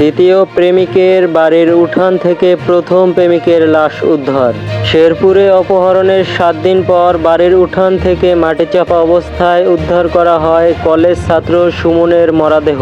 দ্বিতীয় প্রেমিকের বাড়ির উঠান থেকে প্রথম প্রেমিকের লাশ উদ্ধার। শেরপুরে অপহরণের সাত দিন পর বাড়ির উঠান থেকে মাটি চাপা অবস্থায় উদ্ধার করা হয় কলেজ ছাত্র সুমনের মরাদেহ।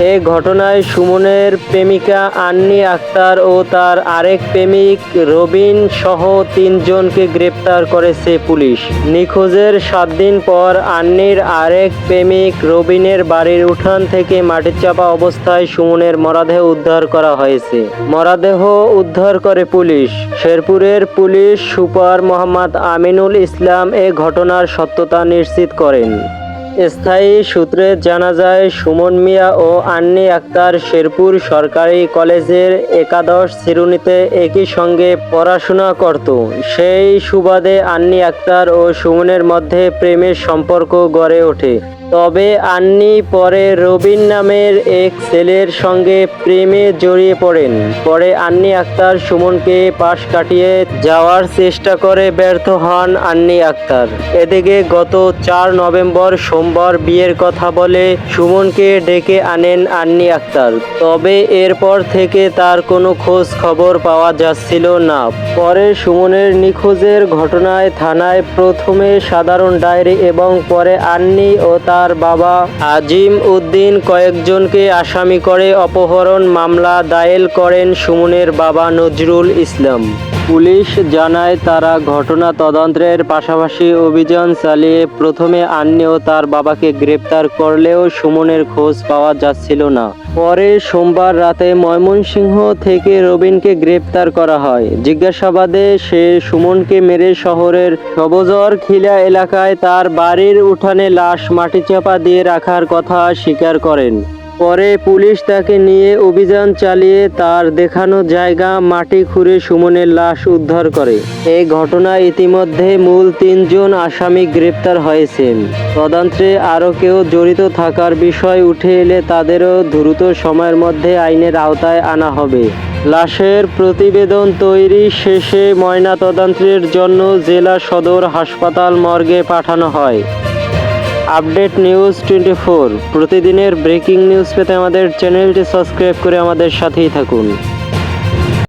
এ ঘটনায় সুমনের প্রেমিকা আন্নি আক্তার ও তার আরেক প্রেমিক রবিন সহ তিনজনকে গ্রেপ্তার করেছে পুলিশ। নিখোঁজের সাত দিন পর আন্নির আরেক প্রেমিক রবিনের বাড়ির উঠান থেকে মাটির চাপা অবস্থায় সুমনের মরাদেহ উদ্ধার করা হয়েছে। মরাদেহ উদ্ধার করে পুলিশ। শেরপুরের পুলিশ সুপার মোহাম্মদ আমিনুল ইসলাম এ ঘটনার সত্যতা নিশ্চিত করেন। স্থায়ী সূত্রে জানা যায়, সুমন মিয়া ও আন্নি আক্তার শেরপুর সরকারি কলেজের একাদশ শ্রেণীতে একই সঙ্গে পড়াশোনা করত। সেই সুবাদে আন্নি আক্তার ও সুমনের মধ্যে প্রেমের সম্পর্ক গড়ে ওঠে। তবে আন্নি পরে রবিন নামের এক ছেলের সঙ্গে প্রেমে জড়িয়ে পড়েন। পরে আন্নি আক্তার সুমনকে পাশ কাটিয়ে যাওয়ার চেষ্টা করে ব্যর্থ হন আন্নি আক্তার। এদিকে গত চার নভেম্বর সোমবার বিয়ের কথা বলে সুমনকে ডেকে আনেন আন্নি আক্তার। তবে এরপর থেকে তার কোনো খোঁজ খবর পাওয়া যাচ্ছিল না। পরে সুমনের নিখোঁজের ঘটনায় থানায় প্রথমে সাধারণ ডায়েরি এবং পরে আন্নি ও তার বাবা আজিম উদ্দিন কয়েকজনকে আসামি করে অপহরণ মামলা দায়ের করেন সুমনের বাবা নজরুল ইসলাম। পুলিশ জানায় তারা ঘটনা তদন্তের পাশাপাশি অভিযান চালিয়ে প্রথমে আন্নি ও তার বাবাকে গ্রেপ্তার করলেও সুমনের খোঁজ পাওয়া যাচ্ছিল না। পরে সোমবার রাতে ময়মনসিংহ থেকে রবিনকে গ্রেপ্তার করা হয়। জিজ্ঞাসাবাদে সে সুমনকে মেরে শহরের সবজর খিলা এলাকায় তার বাড়ির উঠানে লাশ মাটি চাপা দিয়ে রাখার কথা স্বীকার করেন। পরে পুলিশ তাকে নিয়ে অভিযান চালিয়ে তার দেখানো জায়গা মাটি খুঁড়ে সুমনের লাশ উদ্ধার করে। এই ঘটনায় ইতিমধ্যে মূল তিনজন আসামি গ্রেপ্তার হয়েছেন। তদন্তে আরও কেউ জড়িত থাকার বিষয় উঠে এলে তাদেরও দ্রুত সময়ের মধ্যে আইনের আওতায় আনা হবে। লাশের প্রতিবেদন তৈরি শেষে ময়নাতদন্তের জন্য জেলা সদর হাসপাতাল মর্গে পাঠানো হয়। Update news twenty four. প্রতিদিনের ব্রেকিং নিউজ পেতে আমাদের চ্যানেলটি সাবস্ক্রাইব করে আমাদের সাথেই থাকুন।